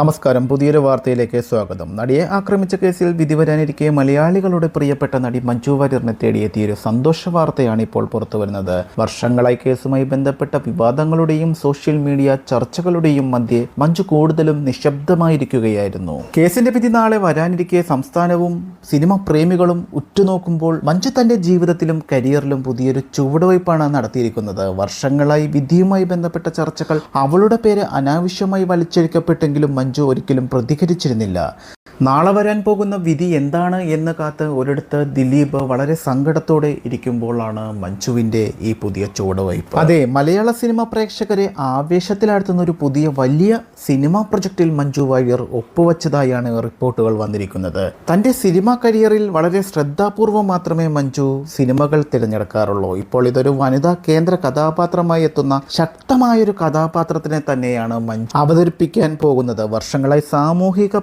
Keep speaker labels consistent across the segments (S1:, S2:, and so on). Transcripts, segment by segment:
S1: നമസ്കാരം. പുതിയൊരു വാർത്തയിലേക്ക് സ്വാഗതം. നടിയെ ആക്രമിച്ച കേസിൽ വിധി വരാനിരിക്കെ മലയാളികളുടെ പ്രിയപ്പെട്ട നടി മഞ്ജു വാര്യറിനെ തേടിയെത്തിയ ഒരു സന്തോഷ വാർത്തയാണ് ഇപ്പോൾ പുറത്തുവരുന്നത്. വർഷങ്ങളായി കേസുമായി ബന്ധപ്പെട്ട വിവാദങ്ങളുടെയും സോഷ്യൽ മീഡിയ ചർച്ചകളുടെയും മധ്യേ മഞ്ജു കൂടുതലും നിശബ്ദമായിരിക്കുകയായിരുന്നു. കേസിന്റെ വിധി നാളെ വരാനിരിക്കെ സംസ്ഥാനവും സിനിമ പ്രേമികളും ഉറ്റുനോക്കുമ്പോൾ മഞ്ജു തന്റെ ജീവിതത്തിലും കരിയറിലും പുതിയൊരു ചുവടുവയ്പ്പാണ് നടത്തിയിരിക്കുന്നത്. വർഷങ്ങളായി വിധിയുമായി ബന്ധപ്പെട്ട ചർച്ചകൾ അവളുടെ പേര് അനാവശ്യമായി വലിച്ചഴിക്കപ്പെട്ടെങ്കിലും മഞ്ജു ഒരിക്കലും പ്രതികരിച്ചിരുന്നില്ല. നാളെ വരാൻ പോകുന്ന വിധി എന്താണ് എന്ന് കാത്ത് ഒരിടത്ത് ദിലീപ് വളരെ സങ്കടത്തോടെ ഇരിക്കുമ്പോഴാണ് മഞ്ജുവിന്റെ ഈ പുതിയ ചുവടുവയ്പ് അതെ മലയാള സിനിമ പ്രേക്ഷകരെ ആവേശത്തിലാഴ്ത്തുന്ന ഒരു പുതിയ വലിയ സിനിമാ പ്രൊജക്റ്റിൽ മഞ്ജു വാര്യർ ഒപ്പുവച്ചതായാണ് റിപ്പോർട്ടുകൾ വന്നിരിക്കുന്നത്. തന്റെ സിനിമാ കരിയറിൽ വളരെ ശ്രദ്ധാപൂർവം മാത്രമേ മഞ്ജു സിനിമകൾ തിരഞ്ഞെടുക്കാറുള്ളൂ. ഇപ്പോൾ ഇതൊരു വനിതാ കേന്ദ്ര കഥാപാത്രമായി എത്തുന്ന ശക്തമായൊരു കഥാപാത്രത്തിനെ തന്നെയാണ് മഞ്ജു അവതരിപ്പിക്കാൻ പോകുന്നത്. വർഷങ്ങളായി സാമൂഹിക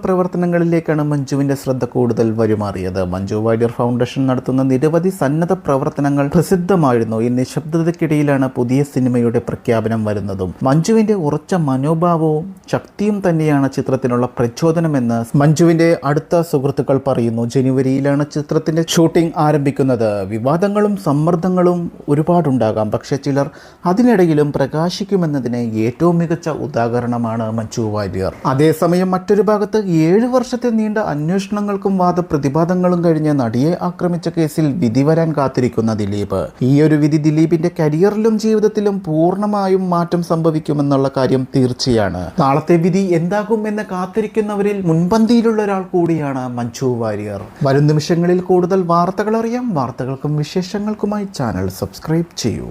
S1: പ്രവർത്തനങ്ങളിലേക്കാണ് മഞ്ജുവിന്റെ ശ്രദ്ധ കൂടുതൽ വരുമാറിയത് മഞ്ജു വാര്യർ ഫൗണ്ടേഷൻ നടത്തുന്ന നിരവധി സന്നദ്ധ പ്രവർത്തനങ്ങൾ പ്രസിദ്ധമായിരുന്നു. ഈ നിശബ്ദതയ്ക്കിടയിലാണ് പുതിയ സിനിമയുടെ പ്രഖ്യാപനം വരുന്നതും. മഞ്ജുവിന്റെ ഉറച്ച മനോഭാവവും ശക്തിയും തന്നെയാണ് ചിത്രത്തിനുള്ള പ്രചോദനമെന്ന് മഞ്ജുവിന്റെ അടുത്ത സുഹൃത്തുക്കൾ പറയുന്നു. ജനുവരിയിലാണ് ചിത്രത്തിന്റെ ഷൂട്ടിംഗ് ആരംഭിക്കുന്നത്. വിവാദങ്ങളും സമ്മർദ്ദങ്ങളും ഒരുപാടുണ്ടാകാം. പക്ഷേ ചിലർ അതിനിടയിലും പ്രകാശിക്കുമെന്നതിന് ഏറ്റവും മികച്ച ഉദാഹരണമാണ് മഞ്ജു വാര്യർ അതേസമയം മറ്റൊരു ഭാഗത്ത് ഏഴ് വർഷത്തെ നീണ്ട അന്വേഷണങ്ങൾക്കും വാദപ്രതിവാദങ്ങളും കഴിഞ്ഞ് നടിയെ ആക്രമിച്ച കേസിൽ വിധി വരാൻ കാത്തിരിക്കുന്ന ദിലീപ്. ഈ ഒരു വിധി ദിലീപിന്റെ കരിയറിലും ജീവിതത്തിലും പൂർണമായും മാറ്റം സംഭവിക്കുമെന്നുള്ള കാര്യം തീർച്ചയാണ്. നാളത്തെ വിധി എന്താകും എന്ന് കാത്തിരിക്കുന്നവരിൽ മുൻപന്തിയിലുള്ള ഒരാൾ കൂടിയാണ് മഞ്ജു വാര്യർ. വരും നിമിഷങ്ങളിൽ കൂടുതൽ വാർത്തകൾ അറിയാം. വാർത്തകൾക്കും വിശേഷങ്ങൾക്കുമായി ചാനൽ സബ്സ്ക്രൈബ് ചെയ്യൂ.